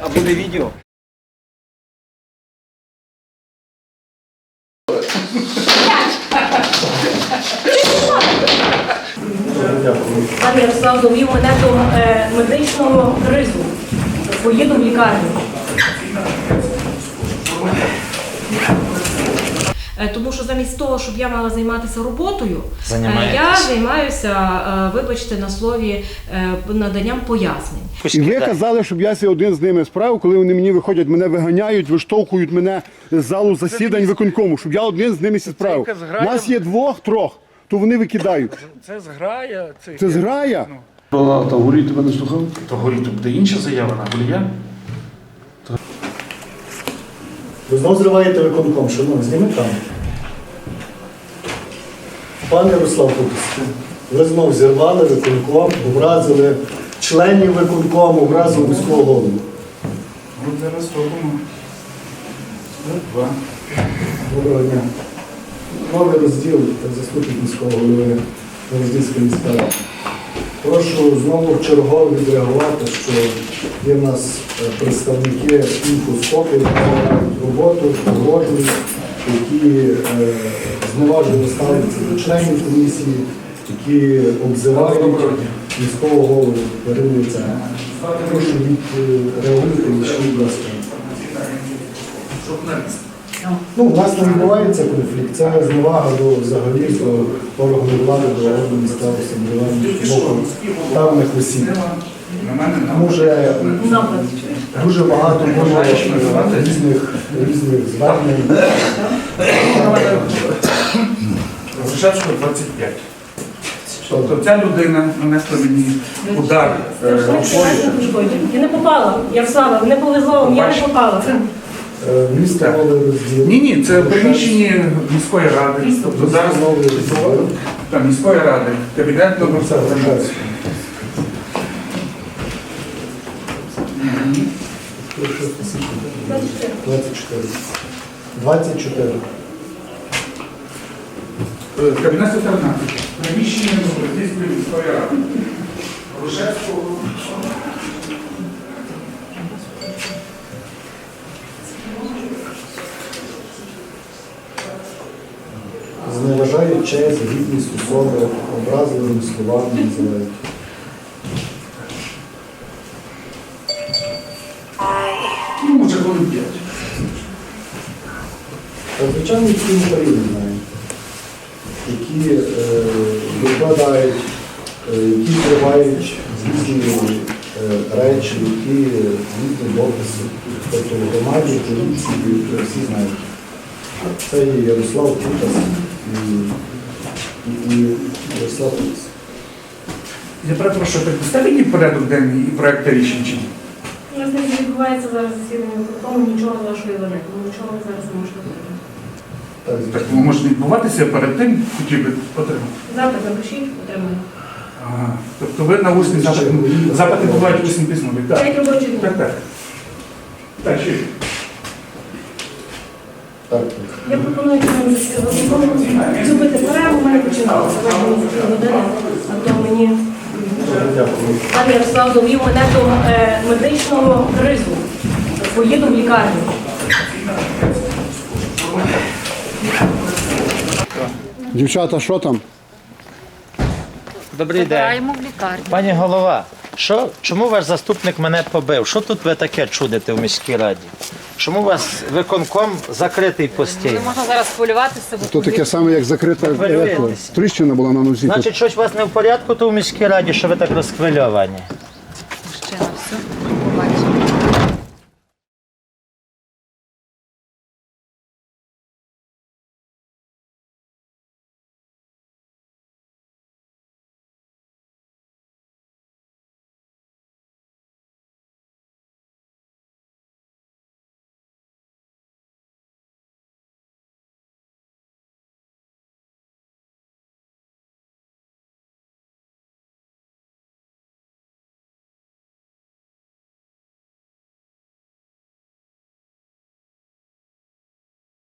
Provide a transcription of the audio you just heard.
А буде відео? Пан Ярослав довів мене до е, медичного кризу. Поїду в лікарню. Е, Тому що замість того, щоб я мала займатися роботою, е, Займаєтесь. я займаюся, е, вибачте, на слові наданням пояснень. І ви казали, щоб я ся один з ними справив, коли вони мені виходять, мене виганяють, виштовхують мене з залу засідань виконкому, щоб я один з ними ся справив. Нас є двох, трьох, то вони викидають. Це зграя. Це, зграя. Про Тавгурій тебе не слухав? То горіть, буде інша заява на Гулія. Ви знов зриваєте виконком, шановні, зніміть там. Пане Ярослав Кутис, ви знов зірвали виконком, образили членів виконкому, образили міського голову. От зараз робимо. Два. Доброго дня. Новий розділ, заступник міського голови Роздільської міської ради. Прошу знову чергово відреагувати, що є в нас е, представники інфоскопів, які погрожують, які е, зневажливо ставляться до членів комісії, які обзивають міського голову, передаються. Прошу відреагуйте, і будь ласка. Ну, у нас не відбувається конфлікт. Це зневага до взагалі до органу влади, до органу місцевого самоврядування певних осіб. На дуже багато було різних, різних звернень. Рушевського 25. Тобто ця людина нанесла мені удар е. Я не попала. Ярослава, не повезло, я не попала. Е, розділ. Ні, ні, це приміщення міської ради. Тобто зараз там міської ради, кабінет номер Це Грушевський. Прошу, скільки? 24. 24. Е, Кабінет 14. Приміщення Новороздільської міської ради. Рушевського. Зневажають честь, гідність особи, образливими словами називають. Ну, може, хвилин 5. Звичайно, ці України знають, які е, викладають, е, які тривають різні е, речі, які різні дописи. Тобто в громаді, поліції, всі знають. Це є Ярослав Кутас і, і, і Ярослав Кутас. Я перепрошую, представте мені порядок денний і рішень чи ні? Не відбувається зараз засідання виконкому, нічого з вашої вини, тому нічого ви зараз не можете робити. Так, Так звичайно. може відбуватися перед тим, хотів би отримати. Запит напишіть, отримаємо. Ага. Тобто ви на усні запити, запити бувають усні письмові. Так, П'ять робочих днів. так, так. Так, ще. Так, так. Я пропоную цьому зробити перерву, у мене починалося години, а то мені Дякую. пан Ярослав довів мене до е, медичного кризу. Поїду в лікарню. Дівчата, що там? Добрий день. Забираємо в лікарню. Пані голова, що, чому ваш заступник мене побив? Що тут ви таке чудите в міській раді? Чому у вас виконком закритий постійно? Можна зараз хвилюватися. То таке саме, як закрита тріщина була на нозі. Значить, щось у вас не в порядку, то в міській раді, що ви так розхвильовані. Ще на всю.